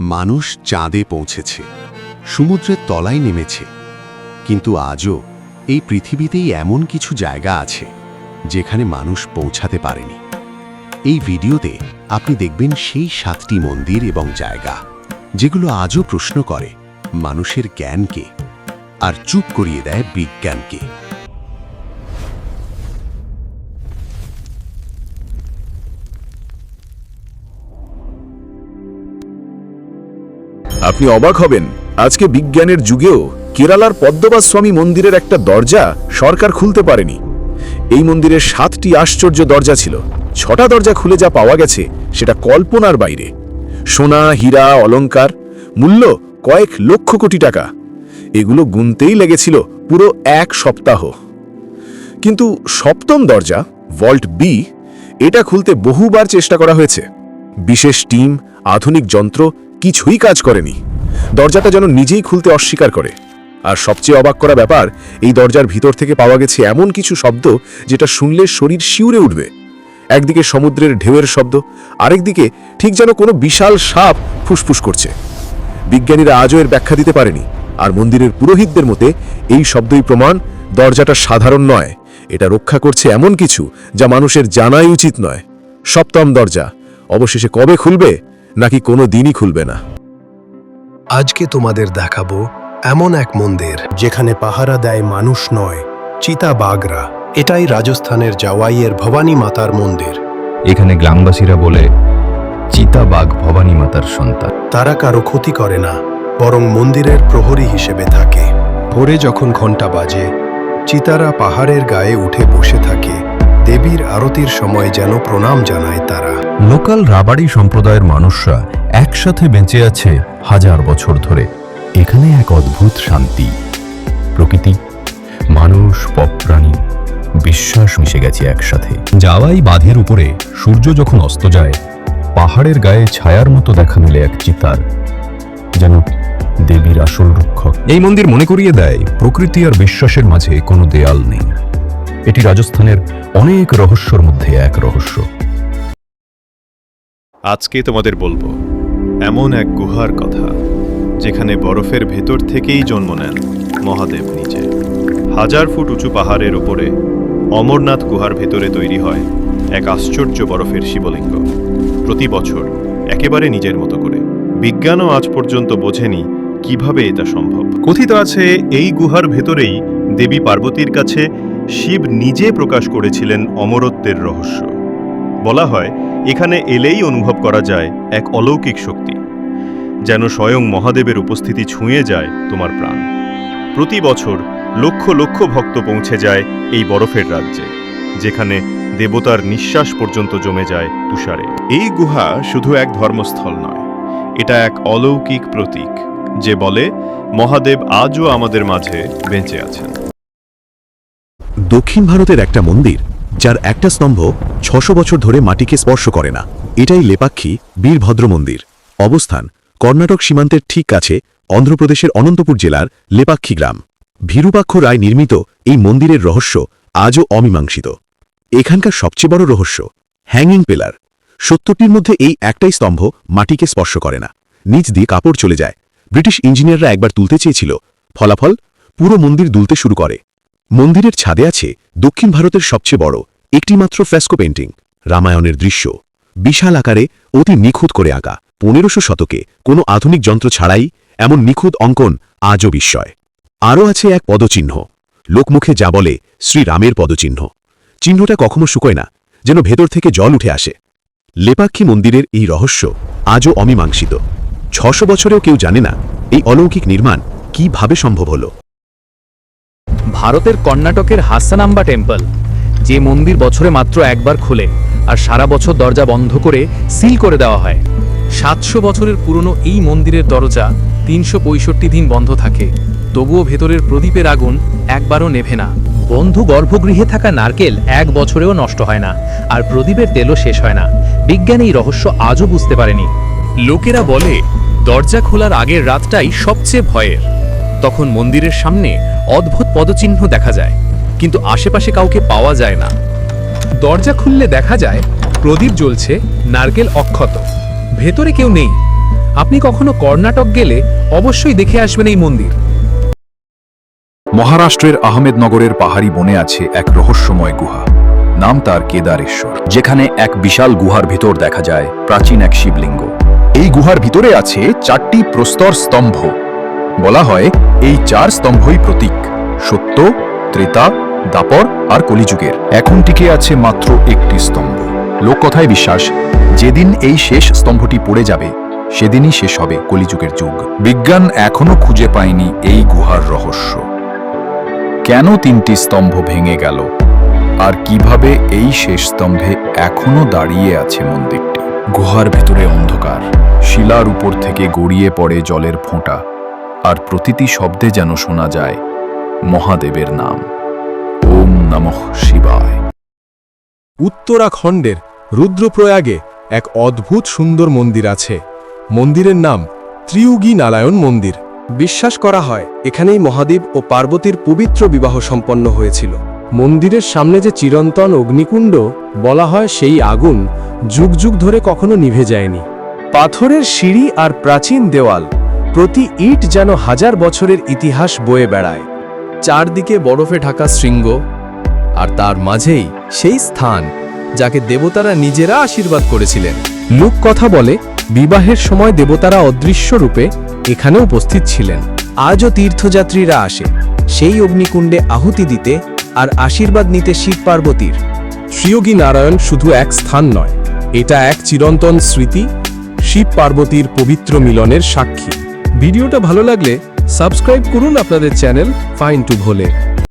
মানুষ চাঁদে পৌঁছেছে, সমুদ্রের তলায় নেমেছে, কিন্তু আজও এই পৃথিবীতেই এমন কিছু জায়গা আছে যেখানে মানুষ পৌঁছাতে পারেনি। এই ভিডিওতে আপনি দেখবেন সেই সাতটি মন্দির এবং জায়গা যেগুলো আজও প্রশ্ন করে মানুষের জ্ঞানকে আর চুপ করিয়ে দেয় বিজ্ঞানকে। আপনি অবাক হবেন, আজকে বিজ্ঞানের যুগেও কেরালার পদ্মবাস স্বামী মন্দিরের একটা দরজা সরকার খুলতে পারেনি। এই মন্দিরের সাতটি আশ্চর্য দরজা ছিল। ছটা দরজা খুলে যা পাওয়া গেছে, সেটা কল্পনার বাইরে। সোনা, হীরা অলংকার মূল্য কয়েক লক্ষ কোটি টাকা। এগুলো গুনতেই লেগেছিল পুরো এক সপ্তাহ। কিন্তু সপ্তম দরজা, ভল্ট বি এটা খুলতে বহুবার চেষ্টা করা হয়েছে। বিশেষ টিম, আধুনিক যন্ত্র কিছুই কাজ করেনি। দরজাটা যেন নিজেই খুলতে অস্বীকার করে। আর সবচেয়ে অবাক করা ব্যাপার, এই দরজার ভিতর থেকে পাওয়া গেছে এমন কিছু শব্দ যেটা শুনলে শরীর শিউরে উঠবে। একদিকে সমুদ্রের ঢেউয়ের শব্দ, আরেকদিকে ঠিক যেন কোনো বিশাল সাপ ফুসফুস করছে। বিজ্ঞানীরা আজও এর ব্যাখ্যা দিতে পারেনি, আর মন্দিরের পুরোহিতদের মতে এই শব্দই প্রমাণ দরজাটা সাধারণ নয়। এটা রক্ষা করছে এমন কিছু যা মানুষের জানাই উচিত নয়। সপ্তম দরজা, অবশেষে কবে খুলবে? নাকি কোনো দিনই খুলবে না। আজকে তোমাদের দেখাবো এমন এক মন্দির যেখানে পাহারা দেয় মানুষ নয় চিতা বাগরা। এটাই রাজস্থানের জাওয়াইয়ের ভবানী মাতার মন্দির। এখানে গ্রামবাসীরা বলে চিতাবাঘ ভবানী মাতার সন্তান। তারা কারও ক্ষতি করে না বরং মন্দিরের প্রহরী হিসেবে থাকে। ভোরে যখন ঘণ্টা বাজে চিতারা পাহাড়ের গায়ে উঠে বসে থাকে। দেবীর আরতির সময় যেন প্রণাম জানায় তারা। লোকাল রাবাড়ি সম্প্রদায়ের মানুষরা একসাথে বেঁচে আছে হাজার বছর ধরে। এখানে এক অদ্ভুত শান্তি। প্রকৃতি, মানুষ পপ্রাণী বিশ্বাস মিশে গেছে একসাথে। যাওয়াই বাঁধের উপরে, সূর্য যখন অস্ত যায়, পাহাড়ের গায়ে ছায়ার মতো দেখা মেলে এক চিতার। যেন দেবীর আসল রক্ষক। এই মন্দির মনে করিয়ে দেয়, প্রকৃতি আর বিশ্বাসের মাঝে কোনো দেয়াল নেই। এটি রাজস্থানের অনেক রহস্যর মধ্যে এক রহস্য। আজকে তোমাদের বলব, এমন এক গুহার কথা, যেখানে বরফের ভেতর থেকেই জন্ম নেন মহাদেব নিজে। হাজার ফুট উঁচু পাহাড়ের ওপরে অমরনাথ গুহার ভেতরে তৈরি হয় এক আশ্চর্য বরফের শিবলিঙ্গ। প্রতি বছর একেবারে নিজের মতো করে। বিজ্ঞানও আজ পর্যন্ত বোঝেনি কীভাবে এটা সম্ভব। কথিত আছে, এই গুহার ভেতরেই দেবী পার্বতীর কাছে শিব নিজে প্রকাশ করেছিলেন অমরত্বের রহস্য। বলা হয়, এখানে এলেই অনুভব করা যায় এক অলৌকিক শক্তি, যেন স্বয়ং মহাদেবের উপস্থিতি ছুঁয়ে যায় তোমার প্রাণ। প্রতি বছর লক্ষ লক্ষ ভক্ত পৌঁছে যায় এই বরফের রাজ্যে, যেখানে দেবতার নিঃশ্বাস পর্যন্ত জমে যায় তুষারে। এই গুহা শুধু এক ধর্মস্থল নয়, এটা এক অলৌকিক প্রতীক, যে বলে, মহাদেব আজও আমাদের মাঝে বেঁচে আছেন। দক্ষিণ ভারতের একটা মন্দির, যার একটা স্তম্ভ ছশো বছর ধরে মাটিকে স্পর্শ করে না। এটাই লেপাক্ষী বীরভদ্র মন্দির। অবস্থান, কর্ণাটক সীমান্তের ঠিক কাছে অন্ধ্রপ্রদেশের অনন্তপুর জেলার লেপাক্ষী গ্রাম। ভীরুপাক্ষ রায় নির্মিত এই মন্দিরের রহস্য আজও অমীমাংসিত। এখানকার সবচেয়ে বড় রহস্য হ্যাঙ্গিং পেলার সত্তরটির মধ্যে এই একটাই স্তম্ভ মাটিকে স্পর্শ করে না। নিচ দিয়ে কাপড় চলে যায়। ব্রিটিশ ইঞ্জিনিয়াররা একবার তুলতে চেয়েছিল, ফলাফল পুরো মন্দির দুলতে শুরু করে। মন্দিরের ছাদে আছে দক্ষিণ ভারতের সবচেয়ে বড়, একটিমাত্র ফ্রেস্কো পেন্টিং রামায়ণের দৃশ্য। বিশাল আকারে অতি নিখুঁত করে আঁকা, পনেরোশো শতকে কোনো আধুনিক যন্ত্র ছাড়াই এমন নিখুঁত অঙ্কন আজও বিস্ময়। আরও আছে এক পদচিহ্ন, লোকমুখে যা বলে শ্রীরামের পদচিহ্ন। চিহ্নটা কখনো শুকোয় না, যেন ভেতর থেকে জল উঠে আসে। লেপাক্ষী মন্দিরের এই রহস্য আজও অমীমাংসিত। ছশো বছরেও কেউ জানে না এই অলৌকিক নির্মাণ কীভাবে সম্ভব হলো। ভারতের কর্ণাটকের হাসানাম্বা টেম্পল, যে মন্দির বছরে মাত্র একবার খোলে আর সারা বছর দরজা বন্ধ করে সিল করে দেওয়া হয়। সাতশো বছরের পুরনো এই মন্দিরের দরজা তিনশো পঁয়ষট্টি দিন বন্ধ থাকে। তবুও ভেতরের প্রদীপের আগুন একবারও নেভে না। বন্ধু গর্ভগৃহে থাকা নারকেল এক বছরেও নষ্ট হয় না আর প্রদীপের তেলও শেষ হয় না। বিজ্ঞান এই রহস্য আজও বুঝতে পারেনি। লোকেরা বলে, দরজা খোলার আগের রাতটাই সবচেয়ে ভয়ের। তখন মন্দিরের সামনে অদ্ভুত পদচিহ্ন দেখা যায়, কিন্তু আশেপাশে কাউকে পাওয়া যায় না। দরজা খুললে দেখা যায়, প্রদীপ জ্বলছে, নারকেল অক্ষত। ভেতরে কেউ নেই। আপনি কখনো কর্ণাটক গেলে অবশ্যই দেখে আসবেন এই মন্দির। মহারাষ্ট্রের আহমেদনগরের পাহাড়ি বনে আছে এক রহস্যময় গুহা। নাম তার কেদারেশ্বর, যেখানে এক বিশাল গুহার ভিতর দেখা যায় প্রাচীন এক শিবলিঙ্গ। এই গুহার ভিতরে আছে চারটি প্রস্তর স্তম্ভ। বলা হয় এই চার স্তম্ভই প্রতীক, সত্য, ত্রেতা, দাপর আর কলিযুগের। এখন টিকে আছে মাত্র একটি স্তম্ভ। লোককথায় বিশ্বাস, যেদিন এই শেষ স্তম্ভটি পড়ে যাবে, সেদিনই শেষ হবে কলিযুগের যুগ। বিজ্ঞান এখনও খুঁজে পায়নি এই গুহার রহস্য। কেন তিনটি স্তম্ভ ভেঙে গেল? আর কীভাবে এই শেষ স্তম্ভে এখনও দাঁড়িয়ে আছে মন্দিরটি? গুহার ভেতরে অন্ধকার। শিলার উপর থেকে গড়িয়ে পড়ে জলের ফোঁটা। আর প্রতিটি শব্দে যেন শোনা যায় মহাদেবের নাম। ওম নমঃ শিবায়। উত্তরাখণ্ডের রুদ্রপ্রয়াগে এক অদ্ভুত সুন্দর মন্দির আছে। মন্দিরের নাম ত্রিউগী নারায়ণ মন্দির। বিশ্বাস করা হয়, এখানেই মহাদেব ও পার্বতীর পবিত্র বিবাহ সম্পন্ন হয়েছিল। মন্দিরের সামনে যে চিরন্তন অগ্নিকুণ্ড, বলা হয় সেই আগুন যুগ যুগ ধরে কখনো নিভে যায়নি। পাথরের সিঁড়ি আর প্রাচীন দেওয়াল প্রতি ইট যেন হাজার বছরের ইতিহাস বয়ে বেড়ায়। চারদিকে বরফে ঢাকা শৃঙ্গ, আর তার মাঝেই সেই স্থান যাকে দেবতারা নিজেরা আশীর্বাদ করেছিলেন। লোক কথা বলে, বিবাহের সময় দেবতারা অদৃশ্য রূপে এখানে উপস্থিত ছিলেন। আজও তীর্থযাত্রীরা আসে, সেই অগ্নিকুণ্ডে আহুতি দিতে আর আশীর্বাদ নিতে শিব পার্বতীর। শ্রীয়োগী নারায়ণ শুধু এক স্থান নয়, এটা এক চিরন্তন স্মৃতি, শিব পার্বতীর পবিত্র মিলনের সাক্ষী। ভিডিওটা ভালো লাগলে সাবস্ক্রাইব করুন আপনাদের চ্যানেল ফাইন টু ভোলে।